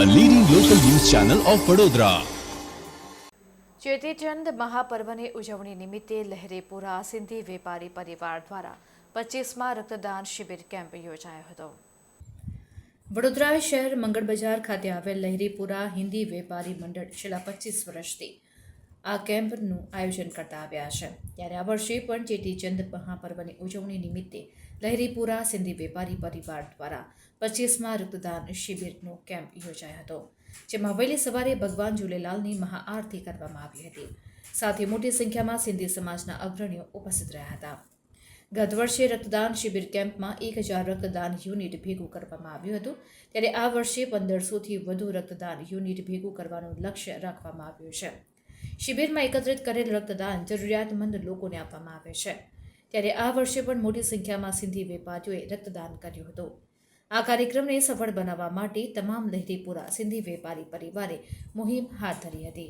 Channel of Vadodara Chetichand મહાપર્વની ઉજવણી નિમિત્તે લહેરીપુરા સિંધી વેપારી પરિવાર દ્વારા પચીસમાં રક્તદાન શિબિર કેમ્પ યોજાયો હતો. વડોદરા શહેર મંગળ બજાર ખાતે આવેલ લહેરીપુરા હિન્દી વેપારી મંડળ છેલ્લા પચીસ વર્ષથી આ કેમ્પનું આયોજન કરતા આવ્યા છે. ત્યારે આ વર્ષે પણ ચેટીચંદ મહાપર્વની ઉજવણી નિમિત્તે લહેરીપુરા સિંધી વેપારી પરિવાર દ્વારા પચીસમાં રક્તદાન શિબિરનો કેમ્પ યોજાયો હતો, જેમાં વહેલી સવારે ભગવાન ઝૂલેલાલની મહાઆરતી કરવામાં આવી હતી. સાથે મોટી સંખ્યામાં સિંધી સમાજના અગ્રણીઓ ઉપસ્થિત રહ્યા હતા. ગત વર્ષે રક્તદાન શિબિર કેમ્પમાં એક હજાર રક્તદાન યુનિટ ભેગું કરવામાં આવ્યું હતું, ત્યારે આ વર્ષે પંદરસોથી વધુ રક્તદાન યુનિટ ભેગું કરવાનું લક્ષ્ય રાખવામાં આવ્યું છે. શિબિરમાં એકત્રિત કરેલ રક્તદાન જરૂરિયાતમંદ લોકોને આપવામાં આવે છે. ત્યારે આ વર્ષે પણ મોટી સંખ્યામાં સિંધી વેપારીઓએ રક્તદાન કર્યું હતું. આ કાર્યક્રમને સફળ બનાવવા માટે તમામ લહેરીપુરા સિંધી વેપારી પરિવારે મુહિમ હાથ ધરી હતી.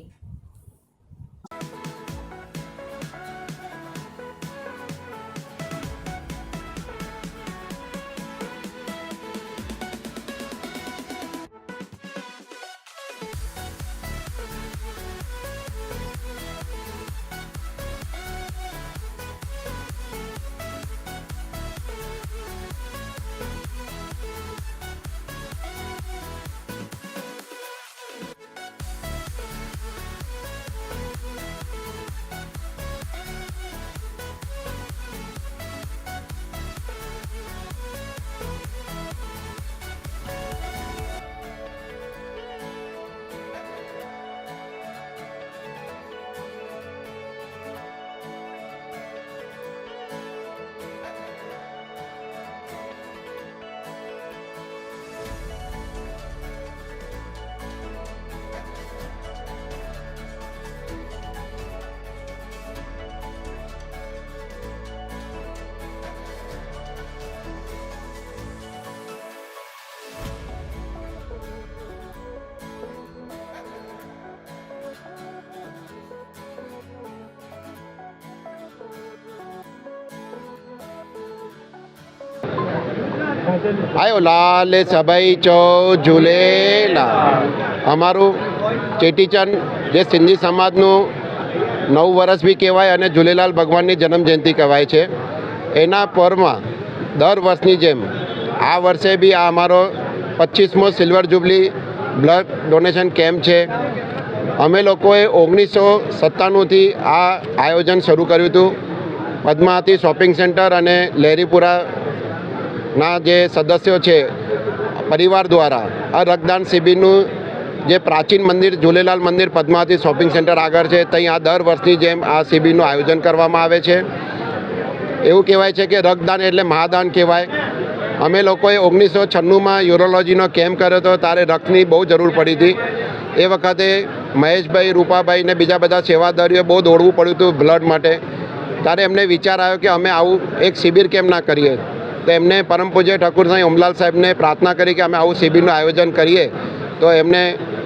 આયો લાલ સભાઈ ચો ઝૂલેલાલ અમારું ચેટીચંદ જે સિંધી સમાજનું નવ વર્ષ બી કહેવાય અને ઝૂલેલાલ ભગવાનની જન્મ જયંતિ કહેવાય છે. એના પરમાં દર વર્ષની જેમ આ વર્ષે બી આ અમારો પચીસમો silver jubilee blood donation camp છે. અમે લોકોએ ઓગણીસો સત્તાણુંથી આ આયોજન શરૂ કર્યું હતું. પદ્માવતી શોપિંગ સેન્ટર અને લહેરીપુરા ના જે સદસ્યો છે, પરિવાર દ્વારા આ રક્તદાન શિબિરનું જે પ્રાચીન મંદિર, ઝૂલેલાલ મંદિર પદ્માવતી શોપિંગ સેન્ટર આગળ છે, ત્યાં આ દર વર્ષની જેમ આ શિબિરનું આયોજન કરવામાં આવે છે. એવું કહેવાય છે કે રક્તદાન એટલે મહાદાન કહેવાય. અમે લોકોએ ઓગણીસો છન્નુંમાં યુરોલોજીનો કેમ્પ કર્યો હતો, ત્યારે રક્તની બહુ જરૂર પડી હતી. એ વખતે મહેશભાઈ, રૂપાભાઈ ને બીજા બધા સેવાદારીઓએ બહુ દોડવું પડ્યું હતું બ્લડ માટે. ત્યારે એમને વિચાર આવ્યો કે અમે આવું એક શિબિર કેમ ના કરીએ? તો એમને પરમ પૂજ્ય ઠાકુર સાંઈ ઓમલાલ સાહેબને પ્રાર્થના કરી કે અમે આવું શિબિરનું આયોજન કરીએ. તો એમને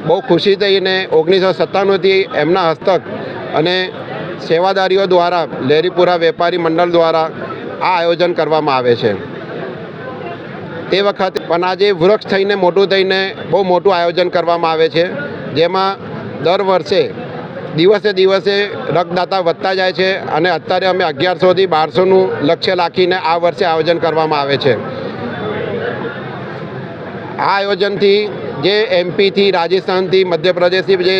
બહુ ખુશી થઈ અને ઓગણીસો સત્તાણુંથી એમના હસ્તક અને સેવાદારીઓ દ્વારા લહેરીપુરા વેપારી મંડળ દ્વારા આ આયોજન કરવામાં આવે છે. તે વખતે પણ આજે વૃક્ષ થઈને મોટું થઈને બહુ મોટું આયોજન કરવામાં આવે છે. જેમાં દર વર્ષે દિવસે દિવસે રક્તદાતા વધતા જાય છે અને અત્યારે અમે અગિયારસોથી બારસોનું લક્ષ્ય રાખીને આ વર્ષે આયોજન કરવામાં આવે છે. આ આયોજનથી જે એમપીથી રાજસ્થાનથી મધ્યપ્રદેશથી જે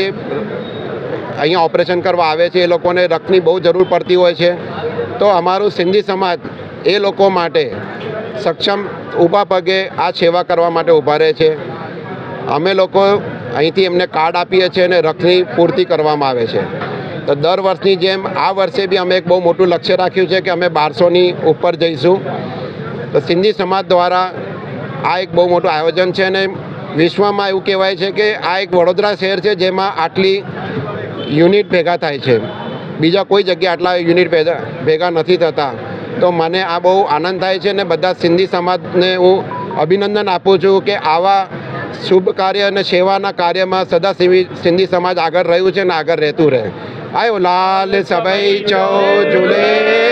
અહીંયા ઓપરેશન કરવા આવે છે એ લોકોને રક્તની બહુ જરૂર પડતી હોય છે. તો અમારું સિંધી સમાજ એ લોકો માટે સક્ષમ ઊભા પગે આ સેવા કરવા માટે ઊભા રહે છે. અમે લોકો અહીંથી એમને કાર્ડ આપીએ છીએ અને રક્તની પૂર્તિ કરવામાં આવે છે. તો દર વર્ષની જેમ આ વર્ષે બી અમે એક બહુ મોટું લક્ષ્ય રાખ્યું છે કે અમે બારસોની ઉપર જઈશું. તો સિંધી સમાજ દ્વારા આ એક બહુ મોટું આયોજન છે અને વિશ્વમાં એવું કહેવાય છે કે આ એક વડોદરા શહેર છે જેમાં આટલી યુનિટ ભેગા થાય છે. બીજા કોઈ જગ્યાએ આટલા યુનિટ ભેગા ભેગા નથી થતા. તો મને આ બહુ આનંદ થાય છે અને બધા સિંધી સમાજને હું અભિનંદન આપું છું કે આવા શુભ કાર્ય અને સેવાના કાર્યમાં સદા સિંધી સમાજ આગળ રહ્યું છે અને આગળ રહેતું રહે. આયો લાલ સભાઈ ચૌ ઝૂલે